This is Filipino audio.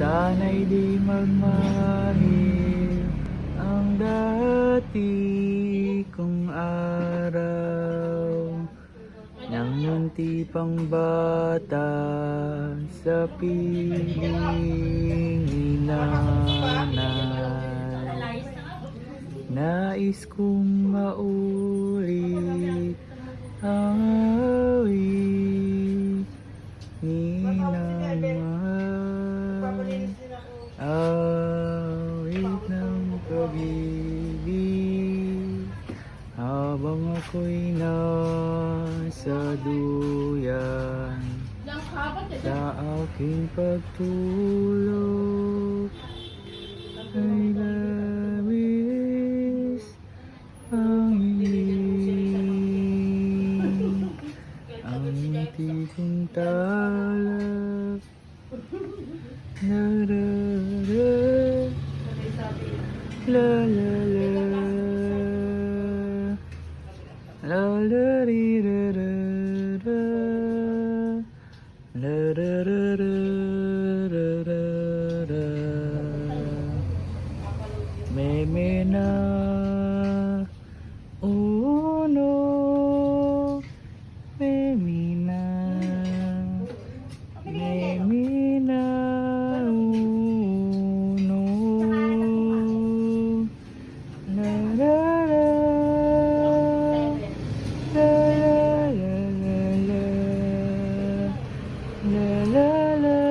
Sana'y di magmahil ang dati kong araw. Nang munti pang bata sa piling inanay Nais kong maulit ang awit pag-ibig Habang ako'y nasa duyan. Sa aking pagtulog Ay labis ang hiling Ang ngiti kong talak La Le, le, le. Le, le, ri, le, le, le. Le, le, le, le, le, le, le. Me, me, na. la la la.